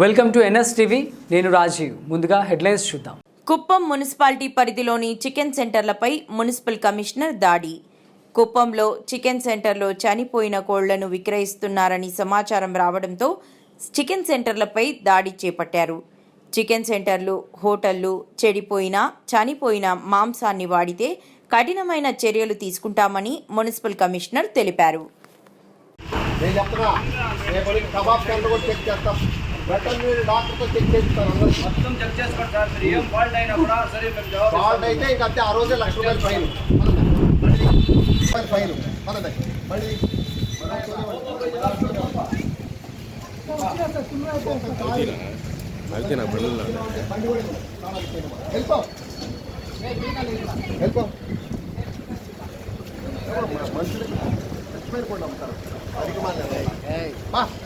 Welcome to NS TV. నేను రాజీవ్. ముందుగా headlines చూద్దాం. కుప్పం మున్సిపాలిటీ పరిధిలోని చికెన్ సెంటర్లపై మున్సిపల్ కమిషనర్ దాడి. కుప్పంలో చికెన్ సెంటర్లో చనిపోయిన కోళ్ళను విక్రయిస్తున్నారని సమాచారం రావడంతో చికెన్ సెంటర్లపై దాడి చేపట్టారు. చికెన్ సెంటర్లు హోటళ్ళు చెడిపోయిన చనిపోయిన మాంసాన్ని వాడితే కఠినమైన చర్యలు తీసుకుంటామని మున్సిపల్ కమిషనర్ తెలిపారు. నేను చెప్తున్నా రేపటి కబాబ్ సెంటర్ కూడా చెక్ చేస్తాం. వెటర్నరీ డాక్టర్తో చెక్ చేస్తాను అందరూ. మొత్తం చెక్ చేసుకోండి సార్ మీరు ఏం ఫాల్ట్ అయినా కూడా సరే మేము జవాబు ఫాల్ట్ అయితే ఇంకా అంతే ఆ రోజే లక్ష రూపాయలు ఫైన్. ఫైన్ మళ్ళీ. వెళ్ళిపో వెళ్ళిపో మనుషులు చచ్చిపోయిన కూడా అమ్ముతారు. అధిక బా. అతను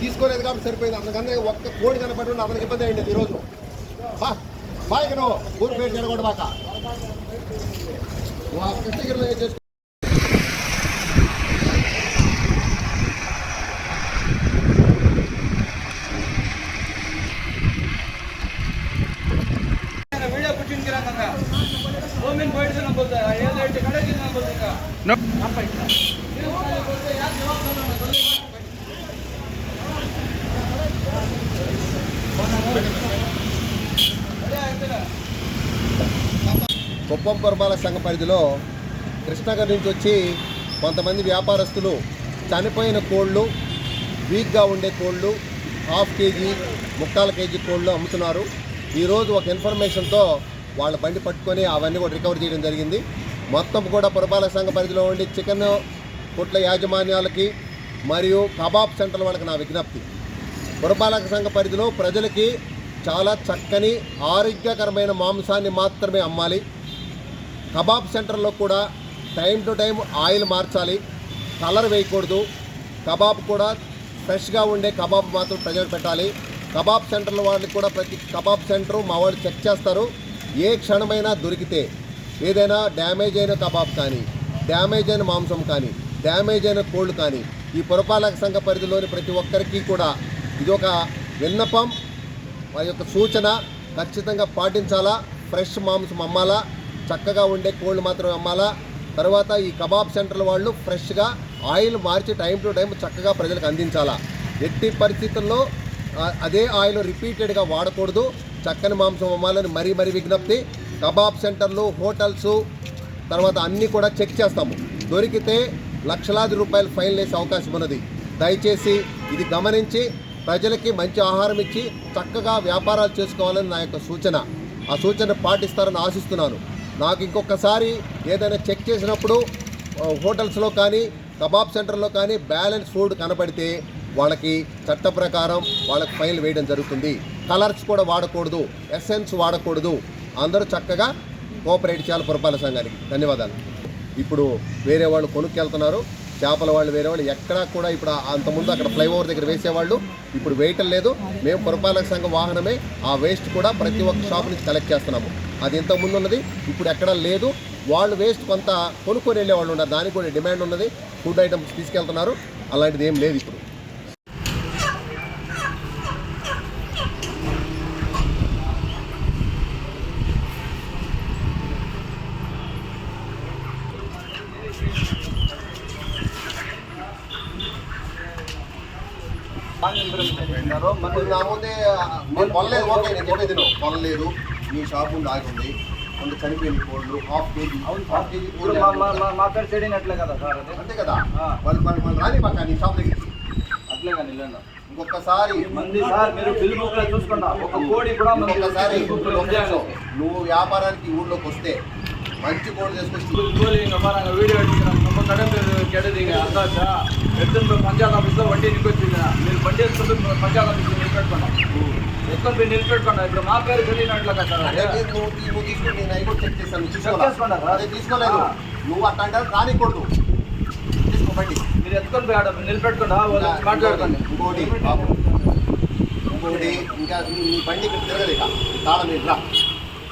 తీసుకోలేదు కాబట్టి సరిపోయింది. అందుకని ఒక్క కోడి కనపడి అతనికి ఇబ్బంది అయ్యింది ఈరోజు బాగా నువ్వు ఊరు పేరు జరగకూడదు బాక నువ్వు போயிட்டு நம்ம ஏழு எட்டு கடைக்கு நம்ம కుప్పం పురపాలక సంఘ పరిధిలో కృష్ణాగర్ నుంచి వచ్చి కొంతమంది వ్యాపారస్తులు చనిపోయిన కోళ్ళు వీక్గా ఉండే కోళ్ళు హాఫ్ కేజీ ముక్కాల కేజీ కోళ్ళు అమ్ముతున్నారు. ఈరోజు ఒక ఇన్ఫర్మేషన్తో వాళ్ళ బండి పట్టుకొని అవన్నీ కూడా రికవర్ చేయడం జరిగింది. మొత్తం కూడా పురపాలక సంఘ పరిధిలో ఉండి చికెన్ కొట్ల యాజమాన్యాలకి మరియు కబాబ్ సెంటర్ వాళ్ళకి నా విజ్ఞప్తి. పురపాలక సంఘ పరిధిలో ప్రజలకి చాలా చక్కని ఆరోగ్యకరమైన మాంసాన్ని మాత్రమే అమ్మాలి. కబాబ్ సెంటర్లో కూడా టైం టు టైం ఆయిల్ మార్చాలి కలర్ వేయకూడదు. కబాబ్ కూడా ఫ్రెష్గా ఉండే కబాబ్ మాత్రం ప్రజలు పెట్టాలి. కబాబ్ సెంటర్ల వాళ్ళకి కూడా ప్రతి కబాబ్ సెంటర్ మా వాళ్ళు చెక్ చేస్తారు. ఏ క్షణమైనా దొరికితే ఏదైనా డ్యామేజ్ అయిన కబాబ్ కానీ డ్యామేజ్ అయిన మాంసం కానీ డ్యామేజ్ అయిన కోళ్ళు కానీ ఈ పురపాలక సంఘ పరిధిలోని ప్రతి ఒక్కరికి కూడా ఇది ఒక విన్నపం వారి యొక్క సూచన ఖచ్చితంగా పాటించాలా ఫ్రెష్ మాంసం అమ్మాలా. చక్కగా ఉండే కోళ్ళు మాత్రమే అమ్మాలా? తర్వాత ఈ కబాబ్ సెంటర్ల వాళ్ళు ఫ్రెష్గా ఆయిల్ మార్చి టైం టు టైం చక్కగా ప్రజలకు అందించాలా? ఎట్టి పరిస్థితుల్లో అదే ఆయిల్ రిపీటెడ్గా వాడకూడదు. చక్కని మాంసం అమ్మాలని మరీ మరీ విజ్ఞప్తి. కబాబ్ సెంటర్లు హోటల్స్ తర్వాత అన్నీ కూడా చెక్ చేస్తాము. దొరికితే లక్షలాది రూపాయలు ఫైన్ వేసే అవకాశం ఉన్నది. దయచేసి ఇది గమనించి ప్రజలకి మంచి ఆహారం ఇచ్చి చక్కగా వ్యాపారాలు చేసుకోవాలని నా యొక్క సూచన. ఆ సూచన పాటిస్తారని ఆశిస్తున్నాను. నాకు ఇంకొకసారి ఏదైనా చెక్ చేసినప్పుడు హోటల్స్లో కానీ కబాబ్ సెంటర్లో కానీ బ్యాలెన్స్ ఫుడ్ కనబడితే వాళ్ళకి చట్ట ప్రకారం వాళ్ళకి ఫైల్ వేయడం జరుగుతుంది. కలర్స్ కూడా వాడకూడదు ఎసెన్స్ వాడకూడదు. అందరూ చక్కగా కోఆపరేట్ చేయాలి పురపాలక సంఘానికి. ధన్యవాదాలు. ఇప్పుడు వేరే వాళ్ళు కొనుక్కెళ్తున్నారు. చేపల వాళ్ళు వేరే వాళ్ళు. ఎక్కడా కూడా ఇప్పుడు అంతకుముందు అక్కడ ఫ్లైఓవర్ దగ్గర వేసేవాళ్ళు ఇప్పుడు వేయటం లేదు. మేము పురపాలక సంఘం వాహనమే. ఆ వేస్ట్ కూడా ప్రతి ఒక్క షాప్ నుంచి కలెక్ట్ చేస్తున్నాము. అది ఇంతకుముందు ఉన్నది? ఇప్పుడు ఎక్కడా లేదు. వాళ్ళు వేస్ట్ కొంత కొనుక్కొని వెళ్ళే వాళ్ళు ఉన్నారు. దానికి కూడా డిమాండ్ ఉన్నది. ఫుడ్ ఐటమ్స్ తీసుకెళ్తున్నారు. అలాంటిది ఏం లేదు ఇప్పుడు. నా ముందే కొనలేదు. ఓకే నేను చెప్పేది కొనలేదు. మీ షాప్ ముందు ఆగి ఉంది కొంత చనిపోయిన కోళ్ళు హాఫ్ కేజీ హాఫ్ కేజీ కోళ్ళు మా- మా- మా- మా పేరు చెడినట్లే కదా సార్ అది? అంతే కదా. వాళ్ళు వాళ్ళు వాళ్ళు రాని పక్క నీ షాప్ దగ్గరికి. అట్లే కానీ వెళ్ళండి ఇంకొకసారి మంది సార్ మీరు బిల్ బుక్ చూసుకున్నా ఒక కోడి కూడా ఇంకొకసారి నువ్వు వ్యాపారానికి ఊళ్ళోకి వస్తే మంచి కోడి తీసుకొచ్చి ಕೂಲಿ ಹಿಂಗೆ ಬರಂಗ ವಿಡಿಯೋ ಹಿಡಿದ್ರೆ ನಮ್ಮ ಕಡೆ ಕೆಡದಿ ಈಗ ಅಂದಾಜ ಎತ್ತನ್ನು పంచాయత్ ఆఫీస్లో వడ్డీ నిక్కొచ్చింది మీరు వడ్డీ వేసుకుంటూ పంచాయత్ ఆఫీస్లో నిలబెట్టుకున్నా ఎత్తుకొని పోయి నిలబెట్టుకున్నా ఇప్పుడు మా పేరు తెలియనట్లు కదా సార్ అదే అది. నువ్వు తీ- నువ్వు తీసుకుని నేను అవి కూడా చెక్ చేశాను నువ్వు చెక్ తీసుకోవాలా? చేసుకున్నారా? అదే తీసుకోలేదు ఆ. నువ్వు అట్లా అంటే రానికూడదు తీసుకోబండి మీరు ఎత్తుకొని పోయి ఆడ నిలబెట్టుకున్నా వాళ్ళు మాట్లాడుకోండి ఇంకోటి బాబు. ఇంకోటి ఇంకా నీ నీ బండి ఇక్కడ తిరగదు ఇక తాళం ఇట్లా